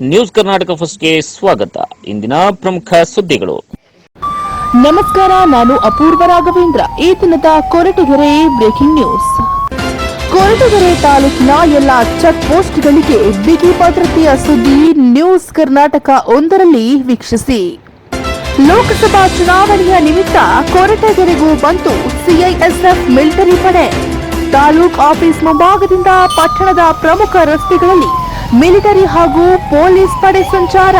News Karnataka ಫಸ್ಟ್ಗೆ ಸ್ವಾಗತ. ಇಂದಿನ ಪ್ರಮುಖ ಸುದ್ದಿಗಳು. ನಮಸ್ಕಾರ, ನಾನು ಅಪೂರ್ವ ರಾಘವೇಂದ್ರ. ಈ ದಿನದ ಕೊರಟಗೆರೆ ಬ್ರೇಕಿಂಗ್ ನ್ಯೂಸ್ ಕೊರಟಗೆರೆ ತಾಲೂಕಿನ ಎಲ್ಲ ಚೆಕ್ ಪೋಸ್ಟ್ಗಳಿಗೆ ಬಿಗಿ ಭದ್ರತೆಯ ಸುದ್ದಿ ನ್ಯೂಸ್ ಕರ್ನಾಟಕ ಒಂದರಲ್ಲಿ ವೀಕ್ಷಿಸಿ. ಲೋಕಸಭಾ ಚುನಾವಣೆಯ ನಿಮಿತ್ತ ಕೊರಟಗೆರೆಗೂ ಬಂತು ಸಿಐಎಸ್ಎಫ್ ಮಿಲಿಟರಿ ಪಡೆ. ತಾಲೂಕ್ ಆಫೀಸ್ ಮುಂಭಾಗದಿಂದ ಪಟ್ಟಣದ ಪ್ರಮುಖ ರಸ್ತೆಗಳಲ್ಲಿ ಮಿಲಿಟರಿ ಹಾಗೂ ಪೊಲೀಸ್ ಪಡೆ ಸಂಚಾರ.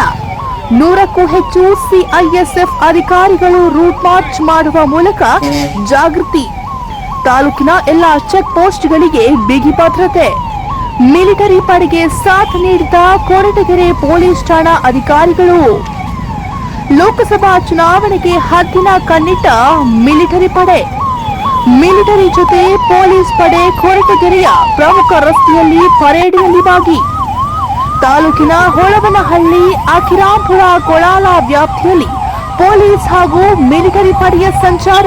ನೂರಕ್ಕೂ ಹೆಚ್ಚು ಸಿಐಎಸ್ಎಫ್ ಅಧಿಕಾರಿಗಳು ರೂಟ್ ಮಾರ್ಚ್ ಮಾಡುವ ಮೂಲಕ ಜಾಗೃತಿ. ತಾಲೂಕಿನ ಎಲ್ಲ ಚೆಕ್ ಪೋಸ್ಟ್ಗಳಿಗೆ ಬಿಗಿ ಭದ್ರತೆ. ಮಿಲಿಟರಿ ಪಡೆಗೆ ಸಾಥ್ ನೀಡಿದ ಕೊರಟಗೆರೆ ಪೊಲೀಸ್ ಠಾಣಾ ಅಧಿಕಾರಿಗಳು. ಲೋಕಸಭಾ ಚುನಾವಣೆಗೆ ಹದ್ದಿನ ಕಣ್ಣಿಟ್ಟ ಮಿಲಿಟರಿ ಪಡೆ. ಮಿಲಿಟರಿ ಜೊತೆ ಪೊಲೀಸ್ ಪಡೆ ಕೊರಟಗೆರೆಯ ಪ್ರಮುಖ ರಸ್ತೆಯಲ್ಲಿ ಪರೇಡ್ನಲ್ಲಿ ಭಾಗಿ ತಾಲೂಕಿನ ಹೊಳವನಹಳ್ಳಿ ಅಖಿರಾಂಪುರ ಕೊಳಾಲ ವ್ಯಾಪ್ತಿಯಲ್ಲಿ ಪೊಲೀಸ್ ಹಾಗೂ ಮಿಲಿಟರಿ ಪಡೆಯ ಸಂಚಾರ.